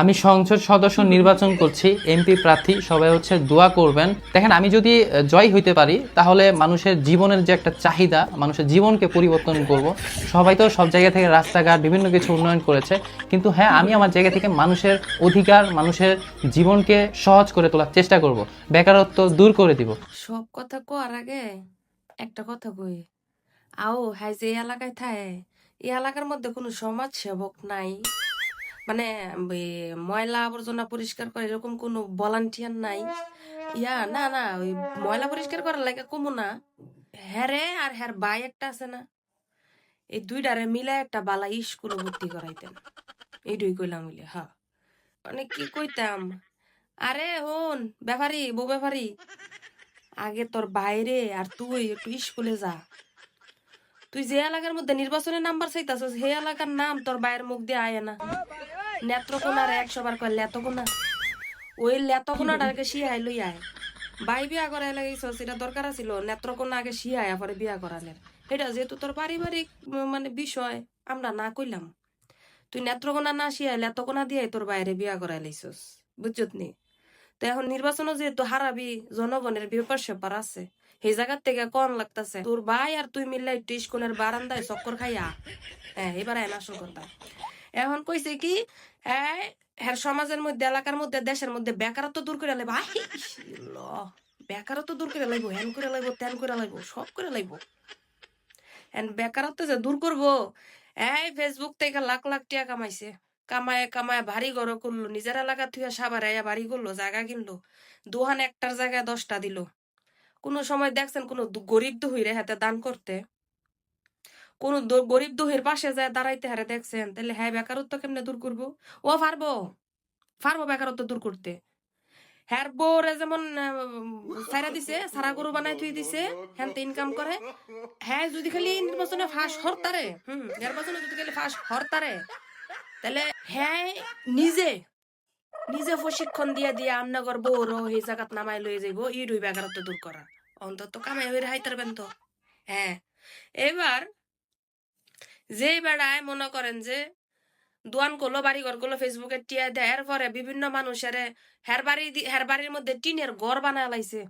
আমি সংসদ সদস্য নির্বাচন করছি এমপি প্রার্থী, সবাই হচ্ছে দোয়া করবেন। দেখেন, আমি যদি জয় হইতে পারি, তাহলে মানুষের জীবনের যে একটা চাহিদা, মানুষের জীবনকে পরিবর্তন করব। সবাই তো সব জায়গা থেকে রাস্তাঘাট, বিভিন্ন কিছু উন্নয়ন করেছে। কিন্তু হ্যাঁ আমি আমার জায়গা থেকে মানুষের অধিকার, মানুষের জীবনকে সহজ করে তোলার চেষ্টা করব। বেকারত্ব দূর করে দিব। সব কথা কোয়ার আগে একটা কথা কই। আও হ্যাঁ যে এলাকায় থাকে এই এলাকার মধ্যে কোনো সমাজ সেবক নাই। মানে ময়লা আবর্জনা পরিষ্কার করে এরকম কোনো ভলান্টিয়ার নাই। ইয়া, না না, ওই ময়লা পরিষ্কার করার লাগে কমু না। হ্যারে আর হ্যার বাই একটা আছে না। এই দুইটারে মিলে একটা বালা স্কুলে ভর্তি করাইতেন। এইটুই কইলাম বলে হ্যাঁ। মানে কি কইতাম? আরে, হন, ব্যাপারি, বউ ব্যাপারি, আগে তোর বাইরে আর তুই একটু স্কুলে যা। তুই যে এলাকার মধ্যে নির্বাচনের নাম্বার চাইতাছস, সেই এলাকার নাম তোর বাইরের মুখ দিয়ে আয় না। নেত্রকোনার একশো বার কয়, লেতকোনা? ওই লেতকোনাটাকে শিয়াই লই আয়। বাই বিয়া করাই লাগাইছস এটা দরকার ছিল নেত্রকোনা আগে শিয়াই পরে বিয়া করালের। এটা যেহেতু তোর পারিবারিক মানে বিষয়, আমরা না কইলাম। তুই নেত্রকোনা না শিয়াই লেতকোনা দিয়ে তোর বাইরে বিয়া করাই লাইছস বুঝছত নি? তো এখন নির্বাচনও যেহেতু হারাবি, জনগণের ব্যাপার সেপার আছে। সেই জায়গার থেকে কন লাগতাছে। তোর ভাই আর তুই মিললে একটু স্কুলের বারান্দায় চক্কর খাইয়া হ্যাঁ এবার আসল কথা এখন কইছে কি হ্যাঁ সমাজের মধ্যে, এলাকার মধ্যে, দেশের মধ্যে বেকারত্ব দূর করে আই বেকারত্ব দূর করে লাইব হ্যান করে লাইব ত্যান করে লাইব, সব করে লাইব। হ্যান বেকারত্ব যে দূর করব, এই ফেসবুক থেকে লাখ লাখ টাকা কামাইছে। কামায় কামায় বাড়ি ঘর করল, নিজের এলাকা থুয়া সাবার আয়া বাড়ি করল, জায়গা কিনলো, দুহান একটার জায়গায় দশটা দিল। কোনো সময় দেখছেন কোন গরিব দুহিরে হাতে দান করতে। কোন গরিব দুহির পাশে যায় দাঁড়াইতে হারে দেখছেন তাহলে হ্যাঁ বেকারত্ব কেমনে দূর করব? ও পারব? পারব বেকারত্ব দূর করতে। হ্যার যেমন সারা দিছে, সারা গরু বানাই থুই দিছে, হ্যান ইনকাম করে। হ্যাঁ যদি খালি নির্বাচনে ফাঁস হরতারে, হুম, নির্বাচনে যদি খালি ফাঁস হরতারে তাহলে হ্যাঁ নিজে নিজে প্রশিক্ষণ দিয়া দিয়া আমনগর বউর এই জায়গাত নামাই লয়ে যাইব ই দুই বেকারত্ব দূর করা। অন্তত কামাই হয়ে হাইতারবেন তো। হ্যাঁ এবার যে বেড়ায় মনে করেন যে দোয়ান করল বাড়ি ঘর করল ফেসবুকে টিয়া দেয় এরপরে বিভিন্ন মানুষের হের বাড়ি হের বাড়ির মধ্যে টিনের ঘর বানায় লাইছে।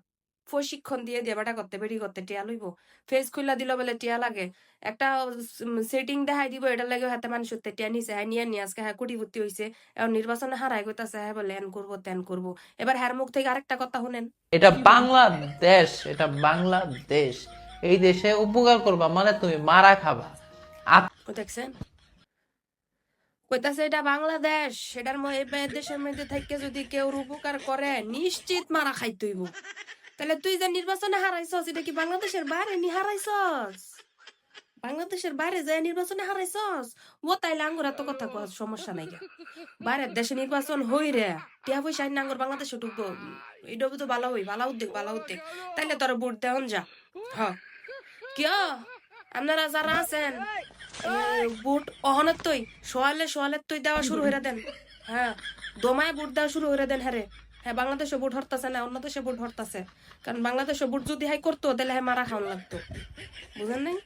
প্রশিক্ষণ দিয়ে দিয়ে, বেটা করতে বেড়ি করতে টিয়া লইব। ফেস খুললা দিল বলে টিয়া লাগে। একটা সেটিং দেখাই দিব এটা লাগে হাতে মানুষ টিয়া নিছে। হ্যাঁ নিয়ে নিয়ে আজকে হ্যাঁ কুটিপুটি হইছে। এখন নির্বাচনে হারাই কইতাছে হ্যাঁ বলে এন করব, তেন করব। এবার হ্যার মুখ থেকে আরেকটা কথা শুনেন। এটা বাংলাদেশ এটা বাংলাদেশ। এই দেশে উপকার করবা মানে তুমি মারা খাবা। দেখছেন? কইতাছে এটা বাংলাদেশ বে- দেশের মধ্যে থেকে যদি কেউ উপকার করে, নিশ্চিত মারা খাইতে হইব তাহলে তুই যে নির্বাচনে হারাইছস, এটা কি বাংলাদেশের বাইরে নি হারাইছস? বাংলাদেশের বাইরে যায় নির্বাচনে হারাইছস, ও তাইলে আঙ্গুর এত কথা কওয়ার সমস্যা নাই গা। বাইরের দেশে নির্বাচন হই রে, টিয়া পয়সা আইন আঙ্গুর বাংলাদেশে ঢুকবো। এটা তো ভালো হই, ভালো উদ্যোগ ভালো উদ্যোগ। তাইলে তোর বুট দেওয়ান যা, হ। কিয়? আপনারা যারা আছেন বুট অহনের তৈ সোয়ালে সোয়ালের তৈ দেওয়া শুরু হইরা দেন। হ্যাঁ দমায় বুট দেওয়া শুরু হইরা দেন হ্যাঁ হ্যাঁ বাংলাদেশে বুট হরতাছে না অন্য দেশে বুট হরতাছে। কারণ বাংলাদেশে বুট যদি হাই করতো, তাহলে হ্যাঁ মারা খাওয়ান লাগতো। বুঝেন নাই?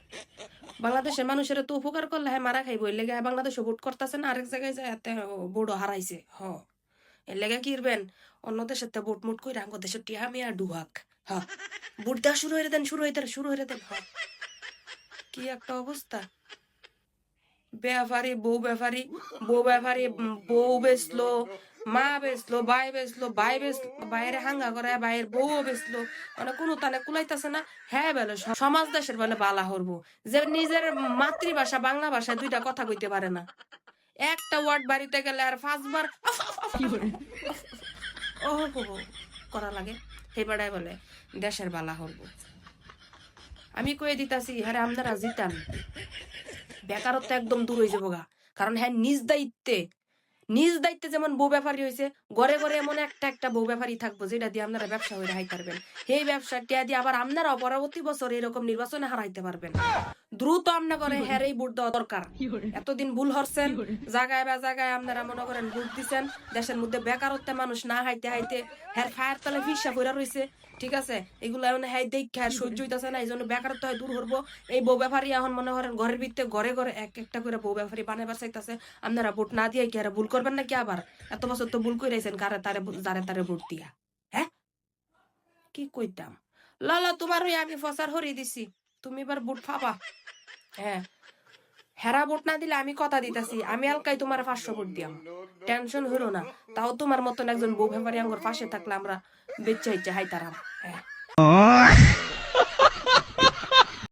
বাংলাদেশের মানুষের তো উপকার করলে হ্যাঁ মারা খাইব লেগে হ্যাঁ বাংলাদেশে বুট করতেছে না, আরেক জায়গায় যায় হাতে বুটও হারাইছে। হ। এর লেগে করবেন? অন্য দেশের তে বুট মুট কইরা আঙ্গ দেশের টিহা মিয়া ডুহাক হ। বুট দেওয়া শুরু হইরা দেন, শুরু হইতে, শুরু হইরা দেন। হ। কি একটা অবস্থা। ব্যাপারী বউ ব্যাপারী বউ ব্যাপারী বউ বেচলো মা বেচলো ভাই বেচলো ভাই বেচলো বাইরে হাঙ্গা করে বাইরের বউ বেচলো মানে কোনো তানে কুলাইতাছে না হ্যাঁ বলে সমাজ দেশের বলে বালা হরবো যে নিজের মাতৃভাষা বাংলা ভাষায় দুইটা কথা কইতে পারে না একটা ওয়ার্ড বাড়িতে গেলে আর হো করা লাগে হেবাড়ায় বলে দেশের বালা হরবো আমি কয়ে দিতাছি হ্যাঁ আপনারা জিতান বেকারত্ব একদম দূর হয়ে যাব গা কারণ হ্যাঁ নিজ দায়িত্বে নিজ দায়িত্বে যেমন বউ ব্যাপারী হয়েছে ঘরে ঘরে এমন একটা একটা বউ ব্যাপারী থাকব যেটা দিয়ে আপনারা ব্যবসা হয়ে হাই পারবেন। এই ব্যবসাটা দিয়ে আবার আপনারা পরবর্তী বছর এরকম নির্বাচনে হারাইতে পারবেন। দ্রুত আমনা করে হ্যাঁ এই ভোট দেওয়া দরকার। এতদিন ভুল হরছেন জায়গায় বা জায়গায় আপনারা মনে করেন ভোট দিচ্ছেন দেশের মধ্যে বেকারত্বে মানুষ না হাইতে হাইতে হ্যাঁ ফায়ার তলে ফিসা পইরা রয়েছে ঠিক আছে? এগুলো এখন হ্যাঁ দেখে সহ্য হইতাছে না এই জন্য বেকারত্ব হয় দূর করব এই বউ ব্যাপারী এখন মনে করেন ঘরের ভিতরে ঘরে ঘরে এক একটা করে বউ ব্যাপারী বানাবার চাইতেছে আপনারা ভোট না দিয়ে কি আর ভুল করবেন নাকি আবার? এত বছর তো ভুল করে আইছেন কারে তারে যারে তারে ভোট দিয়া হ্যাঁ? কি কইতাম? লালা তোমার ওই আমি ফসার হরিয়ে দিছি তুমি এবার ভোট পাবা। হ্যাঁ। হেরা ভোট না দিলে আমি কথা দিতাছি আমি আলকাই তোমার পাঁচশো ভোট দিয়াম। টেনশন হলো না। তাও তোমার মতন একজন বউ ব্যাপারী আমার পাশে থাকলে আমরা বেচ্চা ইচ্ছা হাইতারাম হ্যাঁ।